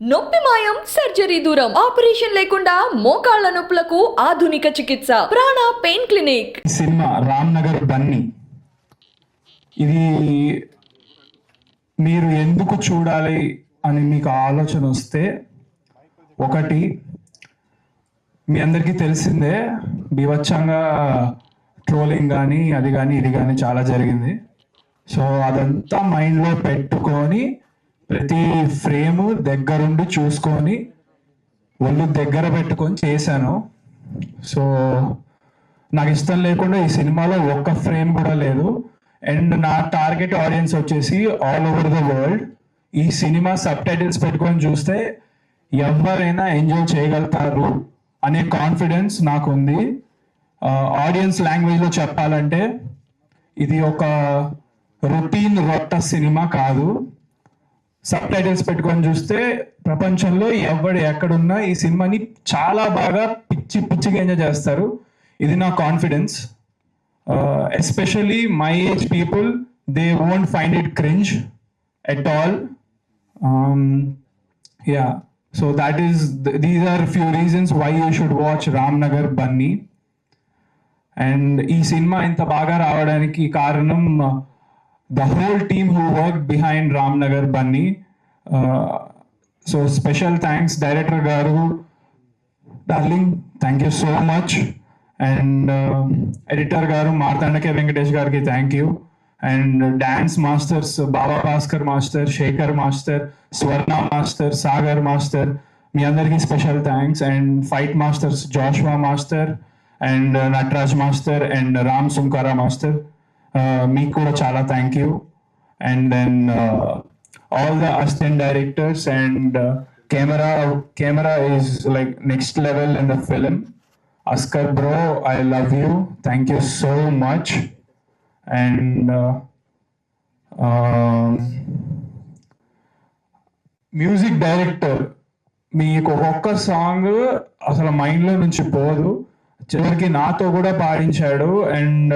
నొప్పి మాయం సర్జరీ దూరం ఆపరేషన్ లేకుండా మోకాళ్ళ నొప్పులకు ఆధునిక చికిత్స. ప్రాణ pain clinic. Cinema Ram Nagar Bunny. ఇది మీరు ఎందుకు చూడాలి అని మీకు ఆలోచన వస్తే ఒకటి మీ అందరికీ తెలిసిందే బీభత్సంగా ట్రోలింగ్ కానీ అది కానీ ఇది కానీ చాలా జరిగింది. సో అదంతా మైండ్లో పెట్టుకొని ప్రతి ఫ్రేమ్ దగ్గరుండి చూసుకొని ఒళ్ళు దగ్గర పెట్టుకొని చేశాను. సో నాకు ఇష్టం లేకుండా ఈ సినిమాలో ఒక్క ఫ్రేమ్ కూడా లేదు. అండ్ నా టార్గెట్ ఆడియన్స్ వచ్చేసి ఆల్ ఓవర్ ద వరల్డ్. ఈ సినిమా సబ్ టైటిల్స్ పెట్టుకొని చూస్తే ఎవరైనా ఎంజాయ్ చేయగలుగుతారు అనే కాన్ఫిడెన్స్ నాకు ఉంది ఆడియన్స్ లాంగ్వేజ్లో చెప్పాలంటే ఇది ఒక రొటీన్ రొట్ట సినిమా కాదు. సబ్ టైటిల్స్ పెట్టుకొని చూస్తే ప్రపంచంలో ఎవడు ఎక్కడున్నా ఈ సినిమాని చాలా బాగా పిచ్చి పిచ్చిగా ఎంజాయ్ చేస్తారు. ఇది నా confidence. Especially my age people they won't find it cringe at all. Yeah. So that is these are few reasons why you should watch Ram Nagar Bunny. And ఈ సినిమా ఇంత బాగా రావడానికి కారణం the whole team who work behind Ram Nagar Bunny so special thanks director గారు darling thank you so much and editor గారు మార్తాండకే వెంకటేష్ గారికి thank you and dance masters Baba Bhaskar master Sekhar master Swarna master Sagar master మీ అందరికీ special thanks and fight masters Joshua master and Nataraj master and Ram Sunkara master మీకు కూడా చాలా thank you and then all the assistant directors and camera camera is like next level in the film Askar bro I love you thank you so much and music director మీకు ఒక్కొక్క song అసలు మైండ్లో నుంచి పోదు. చివరికి నాతో కూడా పాడించాడు and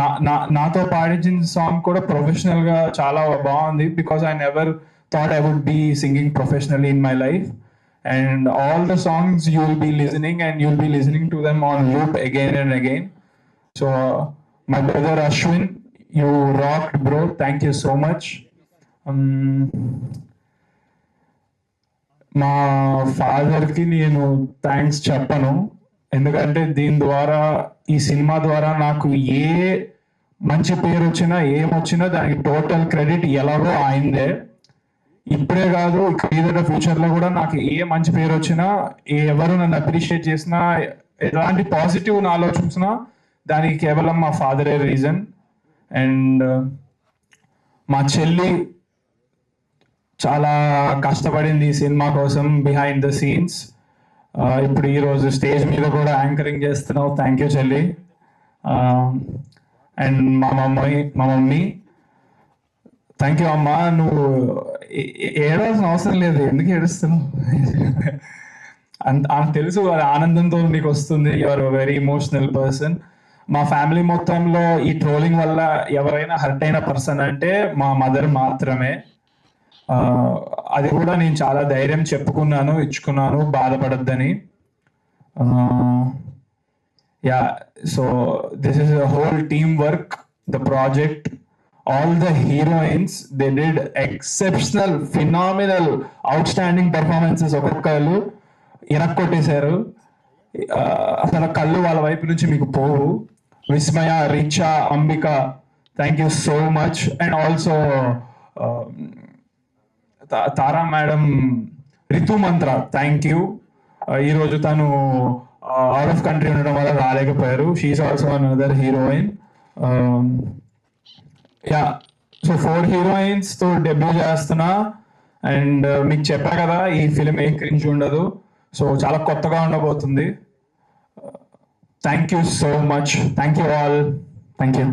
నా నాతో పాడించిన సాంగ్ కూడా ప్రొఫెషనల్గా చాలా బాగుంది because I never thought I would be singing professionally in my life and all the songs you will be listening and you will be listening to them on loop again and again so my brother Ashwin you rock bro thank you so much మా ఫాదర్కి నేను thanks చెప్పను. ఎందుకంటే దీని ద్వారా ఈ cinema ద్వారా నాకు ఏ మంచి పేరు వచ్చినా ఏమొచ్చినా దానికి టోటల్ క్రెడిట్ ఎలాగో ఆయనదే ఇప్పుడే కాదు ఇక ఫ్యూచర్లో కూడా నాకు ఏ మంచి పేరు వచ్చినా ఎవరు నన్ను అప్రిషియేట్ చేసినా ఎలాంటి పాజిటివ్ ఆలోచించినా దానికి కేవలం మా ఫాదరే రీజన్ అండ్ మా చెల్లి చాలా కష్టపడింది ఈ సినిమా కోసం బిహైండ్ ద సీన్స్ ఇప్పుడు ఈ రోజు స్టేజ్ మీద కూడా యాంకరింగ్ చేస్తున్నావు. థ్యాంక్ యూ చెల్లి. అండ్ మా మమ్మీ మా మమ్మీ. థ్యాంక్ యూ అమ్మా. నువ్వు ఏ- ఏడవలసిన అవసరం లేదు. ఎందుకు ఏడుస్తున్నావు? అంత తెలుసు ఆనందంతో నీకు వస్తుంది. యువర్ వెరీ ఇమోషనల్ పర్సన్ మా ఫ్యామిలీ మొత్తంలో ఈ ట్రోలింగ్ వల్ల ఎవరైనా హర్ట్ అయిన పర్సన్ అంటే మా మదర్ మాత్రమే. అది కూడా నేను చాలా ధైర్యం చెప్పుకున్నాను ఇచ్చుకున్నాను బాధపడద్దని. Yeah so this is whole team work the project all the heroines they did exceptional phenomenal outstanding performances ఒక్కొక్కరు ఇరక్కొట్టేశారు అసలు కళ్ళు వాళ్ళ వైపు నుంచి మీకు పోవు. Vismaya Richa Ambika thank you so much and also Tara madam Ritu Mantra thank you ఈరోజు తను అవుట్ ఆఫ్ కంట్రీ ఉండడం వల్ల రాలేకపోయారు. She also another heroine yeah so four హీరోయిన్స్తో debut చేస్తున్నా. అండ్ uh, మీకు చెప్పా కదా ఈ ఫిలిం ఏ క్రింజ్ ఉండదు. సో చాలా కొత్తగా ఉండబోతుంది. Thank you so much thank you all thank you